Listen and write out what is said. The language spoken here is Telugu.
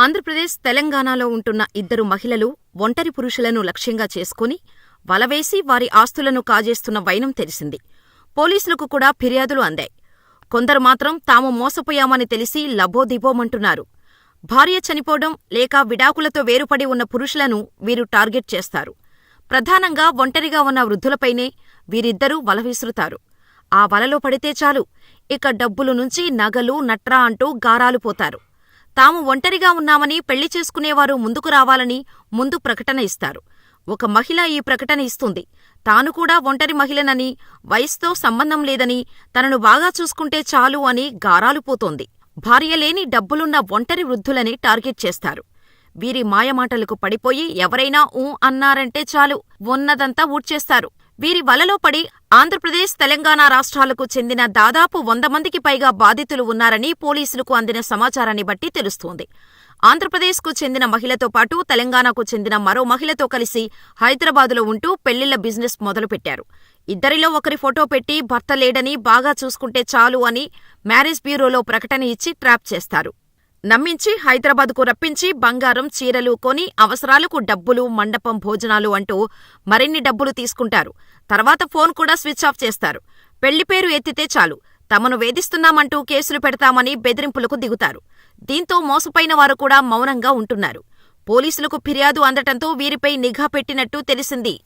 ఆంధ్రప్రదేశ్, తెలంగాణలో ఉంటున్న ఇద్దరు మహిళలు ఒంటరి పురుషులను లక్ష్యంగా చేసుకుని వలవేసి వారి ఆస్తులను కాజేస్తున్న వైనం తెలిసింది. పోలీసులకు కూడా ఫిర్యాదులు అందాయి. కొందరు మాత్రం తాము మోసపోయామని తెలిసి లబోదిబోమంటున్నారు. భార్య చనిపోవడం లేక విడాకులతో వేరుపడి ఉన్న పురుషులను వీరు టార్గెట్ చేస్తారు. ప్రధానంగా ఒంటరిగా ఉన్న వృద్ధులపైనే వీరిద్దరూ వల విసురుతారు. ఆ వలలో పడితే చాలు ఇక డబ్బులు నుంచి నగలు, నట్రా అంటూ గారాలు పోతారు. తాము ఒంటరిగా ఉన్నామని పెళ్ళి చేసుకునేవారు ముందుకు రావాలని ముందు ప్రకటన ఇస్తారు. ఒక మహిళ ఈ ప్రకటన ఇస్తుంది. తాను కూడా ఒంటరి మహిళనని, వయసుతో సంబంధం లేదని, తనను బాగా చూసుకుంటే చాలు అని గారాలు పోతోంది. భార్య లేని డబ్బులున్న ఒంటరి వృద్ధులని టార్గెట్ చేస్తారు. వీరి మాయమాటలకు పడిపోయి ఎవరైనా ఊ అన్నారంటే చాలు ఉన్నదంతా ఊడ్చేస్తారు. వీరి వలలో పడి ఆంధ్రప్రదేశ్, తెలంగాణ రాష్ట్రాలకు చెందిన దాదాపు వంద మందికి పైగా బాధితులు ఉన్నారని పోలీసులకు అందిన సమాచారాన్ని బట్టి తెలుస్తోంది. ఆంధ్రప్రదేశ్కు చెందిన మహిళతో పాటు తెలంగాణకు చెందిన మరో మహిళతో కలిసి హైదరాబాదులో ఉంటూ పెళ్ళిళ్ళ బిజినెస్ మొదలుపెట్టారు. ఇద్దరిలో ఒకరి ఫోటో పెట్టి భర్త లేడని, బాగా చూసుకుంటే చాలు అని మ్యారేజ్ బ్యూరోలో ప్రకటన ఇచ్చి ట్రాప్ చేస్తారు. నమ్మించి హైదరాబాద్కు రప్పించి బంగారం, చీరలు కొని అవసరాలకు డబ్బులు, మండపం, భోజనాలు అంటూ మరిన్ని డబ్బులు తీసుకుంటారు. తర్వాత ఫోన్ కూడా స్విచ్ ఆఫ్ చేస్తారు. పెళ్ళి పేరు ఎత్తితే చాలు తమను వేధిస్తున్నామంటూ కేసులు పెడతామని బెదిరింపులకు దిగుతారు. దీంతో మోసపోయిన వారు కూడా మౌనంగా ఉంటున్నారు. పోలీసులకు ఫిర్యాదు అందటంతో వీరిపై నిఘా పెట్టినట్టు తెలిసింది.